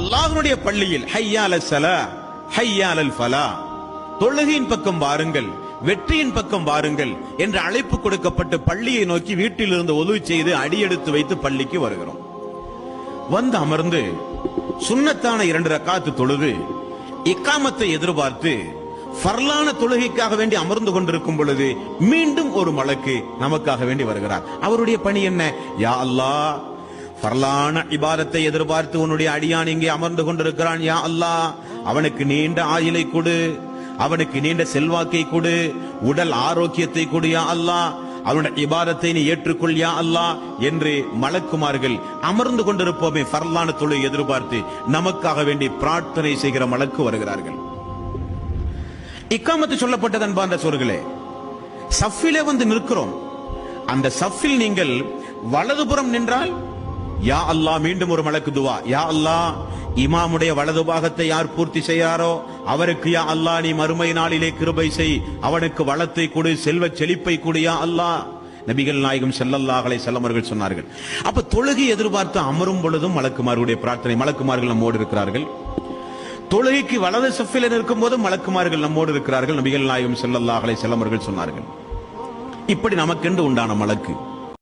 அல்லாஹனுடைய பள்ளியில் ஹையால சலா ஹையாலல் ஃபலா. தொழுகையின் பக்கம் வாருங்கள் வெற்றியின் பக்கம் வாருங்கள் என்ற அழைப்பு கொடுக்கப்பட்டு பள்ளியை நோக்கி வீட்டில் இருந்து உதவி செய்து அடியெடுத்து வைத்து பள்ளிக்கு வருகிறோம். வந்து அமர்ந்து சுண்ணத்தான இரண்டு ரக்காத்து தொழுது இக்காமத்தை எதிர்பார்த்து பரலான தொழுகைக்காக வேண்டி அமர்ந்து கொண்டிருக்கும் பொழுது மீண்டும் ஒரு மலக்கு நமக்காக வேண்டி வருகிறார். அவருடைய பணி என்ன? யா அல்லாஹ் பரலான இபாதத்தை எதிர்பார்த்து உன்னுடைய அடியான் இங்கே அமர்ந்து கொண்டிருக்கிறான் யா அல்லாஹ். அவனுக்கு நீண்ட ஆயுளை கொடு. அவனுக்கு நீண்ட செல்வாக்கை கொடு. உடல் ஆரோக்கியத்தை கொடு யா அல்லாஹ். அவனுடைய இபாதத்தை நீ ஏற்றுக்கொள் யா அல்லாஹ் என்று மலக்குமார்கள் அமர்ந்து கொண்டிருப்போமே பரலான தொழு எதிர்பார்த்து நமக்காக வேண்டி பிரார்த்தனை செய்கிற மலக்கு வருகிறார்கள். இக்காமத்து சொல்லப்பட்டது அன்பார்ந்த சோர்களே சஃபிலே வந்து நிற்கிறோம். அந்த சஃபில் நீங்கள் வலதுபுறம் நின்றால் யா அல்லாஹ் மீண்டும் ஒரு மலக்கு துவா. யா அல்லாஹ் இமாமுடைய வலது பாகத்தை யார் பூர்த்தி செய்யாரோ அவருக்கு யா அல்லாஹ் நீ மறுமை நாளிலே கிருபை செய். அவனுக்கு வளத்தை கொடு செல்வ செழிப்பை கொடு யா அல்லாஹ். நபிகள் நாயகம் செல்லல்லாஹலை செல்லமர்கள் சொன்னார்கள். அப்ப தொழுகை எதிர்பார்த்து அமரும் பொழுதும் மலக்குமார்களுடைய பிரார்த்தனை மலக்குமார்கள் நம்மோடு இருக்கிறார்கள். தொழுகைக்கு வலது சஃபில நிற்கும் போதும் மலக்குமார்கள் நம்மோடு இருக்கிறார்கள். நபிகள் நாயகம் செல்லல்லாஹலை செல்லமர்கள் சொன்னார்கள். இப்படி நமக்கென்று உண்டான மலக்கு.